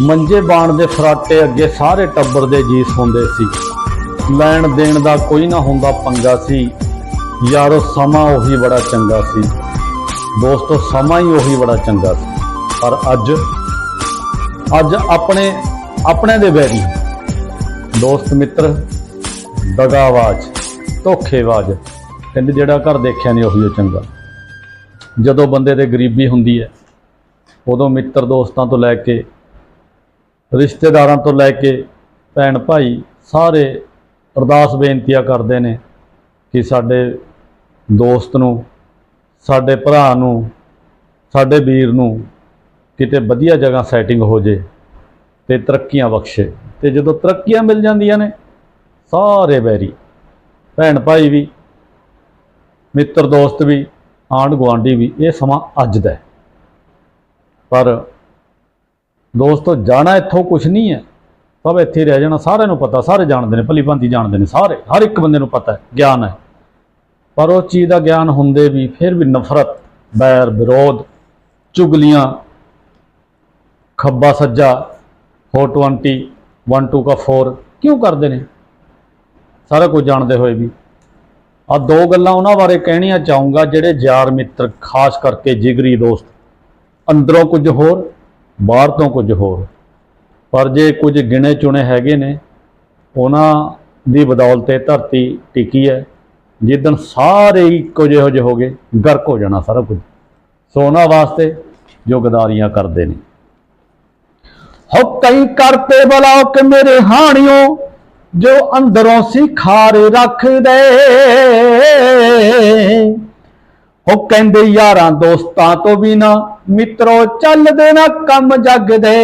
ਮੰਜੇ ਬਾਣ ਦੇ ਫਰਾਟੇ ਅੱਗੇ ਸਾਰੇ ਟੱਬਰ ਦੇ ਜੀਸ ਹੁੰਦੇ ਸੀ। ਲੈਣ ਦੇਣ ਦਾ ਕੋਈ ਨਾ ਹੁੰਦਾ ਪੰਗਾ ਸੀ। ਯਾਰੋ, ਸਮਾਂ ਉਹੀ ਬੜਾ ਚੰਗਾ ਸੀ। ਦੋਸਤੋ, ਸਮਾਂ ਹੀ ਉਹੀ ਬੜਾ ਚੰਗਾ ਸੀ। ਪਰ ਅੱਜ ਅੱਜ ਆਪਣੇ ਆਪਣੇ ਦੇ ਵੈਰੀ ਦੋਸਤ ਮਿੱਤਰ, ਦਗਾਵਾਜ, ਧੋਖੇਵਾਜ਼ ਕਹਿੰਦੇ ਜਿਹੜਾ ਘਰ ਦੇਖਿਆ ਨਹੀਂ ਉਹੀ ਓ ਚੰਗਾ। ਜਦੋਂ ਬੰਦੇ ਦੇ ਗਰੀਬੀ ਹੁੰਦੀ ਹੈ, ਉਦੋਂ ਮਿੱਤਰ ਦੋਸਤਾਂ ਤੋਂ ਲੈ ਕੇ ਰਿਸ਼ਤੇਦਾਰਾਂ ਤੋਂ ਲੈ ਕੇ ਭੈਣ ਭਾਈ ਸਾਰੇ ਅਰਦਾਸ ਬੇਨਤੀਆਂ ਕਰਦੇ ਨੇ ਕਿ ਸਾਡੇ ਦੋਸਤ ਨੂੰ, ਸਾਡੇ ਭਰਾ ਨੂੰ, ਸਾਡੇ ਵੀਰ ਨੂੰ ਕਿਤੇ ਵਧੀਆ ਜਗ੍ਹਾ ਸੈਟਿੰਗ ਹੋ ਜੇ ਤੇ ਤਰੱਕੀਆਂ ਬਖਸ਼ੇ। ਤੇ ਜਦੋਂ ਤਰੱਕੀਆਂ ਮਿਲ ਜਾਂਦੀਆਂ ਨੇ, ਸਾਰੇ ਬੈਰੀ ਭੈਣ ਭਾਈ ਵੀ, ਮਿੱਤਰ ਦੋਸਤ ਵੀ, ਆਂਢ ਗੁਆਂਢੀ ਵੀ, ਇਹ ਸਮਾਂ ਅੱਜ ਦਾ ਪਰ ਦੋਸਤੋ, ਜਾਣਾ ਇੱਥੋਂ ਕੁਝ ਨਹੀਂ ਹੈ। ਸਭ ਇੱਥੇ ਰਹਿ ਜਾਣਾ, ਸਾਰਿਆਂ ਨੂੰ ਪਤਾ, ਸਾਰੇ ਜਾਣਦੇ ਨੇ, ਭਲੀ ਭਾਂਤੀ ਜਾਣਦੇ ਨੇ ਸਾਰੇ, ਹਰ ਇੱਕ ਬੰਦੇ ਨੂੰ ਪਤਾ ਹੈ, ਗਿਆਨ ਹੈ। ਪਰ ਉਹ ਚੀਜ਼ ਦਾ ਗਿਆਨ ਹੁੰਦੇ ਵੀ, ਫਿਰ ਵੀ ਨਫ਼ਰਤ, ਬੈਰ, ਵਿਰੋਧ, ਚੁਗਲੀਆਂ, ਖੱਬਾ ਸੱਜਾ 420 12 ਕਾ 4 ਕਿਉਂ ਕਰਦੇ ਨੇ? ਸਾਰਾ ਕੁਝ ਜਾਣਦੇ ਹੋਏ ਵੀ। ਆ ਦੋ ਗੱਲਾਂ ਉਹਨਾਂ ਬਾਰੇ ਕਹਿਣੀਆਂ ਚਾਹੂੰਗਾ, ਜਿਹੜੇ ਯਾਰ ਮਿੱਤਰ ਖਾਸ ਕਰਕੇ ਜਿਗਰੀ ਦੋਸਤ, ਅੰਦਰੋਂ ਕੁਝ ਹੋਰ ਬਾਹਰ ਤੋਂ ਕੁਝ ਹੋਰ। ਪਰ ਜੇ ਕੁਝ ਗਿਣੇ ਚੁਣੇ ਹੈਗੇ ਨੇ, ਉਹਨਾਂ ਦੀ ਬਦੌਲਤ ਇਹ ਧਰਤੀ ਟਿਕੀ ਹੈ। ਜਿੱਦਣ ਸਾਰੇ ਇੱਕੋ ਜਿਹੇ ਜਿਹੇ ਹੋ ਗਏ, ਗਰਕ ਹੋ ਜਾਣਾ ਸਾਰਾ ਕੁਝ। ਸੋ ਉਹਨਾਂ ਵਾਸਤੇ ਜੋ ਗਦਾਰੀਆਂ ਕਰਦੇ ਨੇ। ਹੋ ਕਈ ਕਰਤੇ ਬਲੌਕ ਮੇਰੇ ਹਾਣਿਓ, ਜੋ ਅੰਦਰੋਂ ਸੀ ਖਾਰੇ ਰੱਖਦੇ। ਉਹ ਕਹਿੰਦੇ, ਯਾਰਾਂ ਦੋਸਤਾਂ ਤੋਂ ਬਿਨਾ ਮਿੱਤਰੋ, ਚੱਲਦੇ ਨਾ ਕੰਮ ਜੱਗ ਦੇ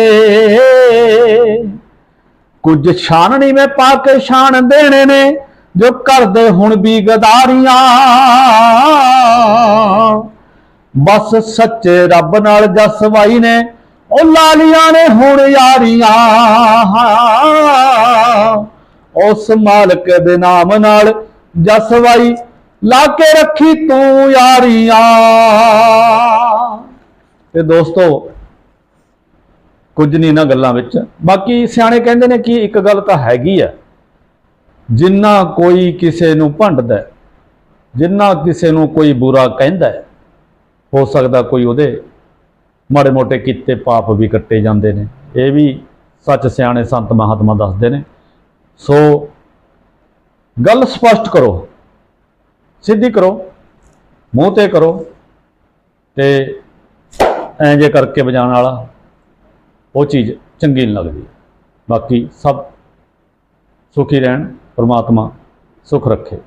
ਕੁਝ ਛਾਨਣੀ ਮੈਂ ਪਾ ਕੇ ਛਾਣ ਦੇਣੇ ਨੇ, ਜੋ ਕਰਦੇ ਹੁਣ ਵੀ ਗਦਾਰੀਆਂ। ਬਸ ਸੱਚੇ ਰੱਬ ਨਾਲ ਜਸਵਾਈ ਨੇ, ਉਹ ਲਾਲੀਆਂ ਨੇ ਹੁਣ ਯਾਰੀਆਂ। ਉਸ ਮਾਲਕ ਦੇ ਨਾਮ ਨਾਲ ਜਸਵਾਈ ਲਾ ਕੇ ਰੱਖੀ ਤੂੰ ਯਾਰੀਆਂ। ਤੇ ਦੋਸਤੋ ਕੁਝ ਨਹੀਂ ਨਾ ਗੱਲਾਂ ਵਿੱਚ। ਬਾਕੀ ਸਿਆਣੇ ਕਹਿੰਦੇ ਨੇ ਕਿ ਇੱਕ ਗੱਲ ਤਾਂ ਹੈਗੀ ਆ। ਜਿੰਨਾ ਕੋਈ ਕਿਸੇ ਨੂੰ ਭੰਡਦਾ ਹੈ, ਜਿੰਨਾ ਕਿਸੇ ਨੂੰ ਕੋਈ ਬੁਰਾ ਕਹਿੰਦਾ ਹੋ ਸਕਦਾ ਕੋਈ ਉਹਦੇ ਮਾੜੇ ਮੋਟੇ ਕੀਤੇ ਪਾਪ ਵੀ ਕੱਟੇ ਜਾਂਦੇ ਨੇ। ਇਹ ਵੀ ਸੱਚ ਸਿਆਣੇ ਸੰਤ ਮਹਾਤਮਾ ਦੱਸਦੇ ਨੇ। ਸੋ ਗੱਲ ਸਪਸ਼ਟ ਕਰੋ। ਸਿੱਧੀ ਕਰੋ, ਮੂੰਹ ਤੇ ਕਰੋ ਤੇ ਐਂ ਜੇ ਕਰਕੇ ਵਜਾਉਣ ਵਾਲਾ, ਉਹ ਚੀਜ਼ ਚੰਗੀ ਨਹੀਂ ਲੱਗਦੀ। ਬਾਕੀ ਸਭ ਸੁਖੀ ਰਹਿਣ, ਪ੍ਰਮਾਤਮਾ ਸੁਖ ਰੱਖੇ।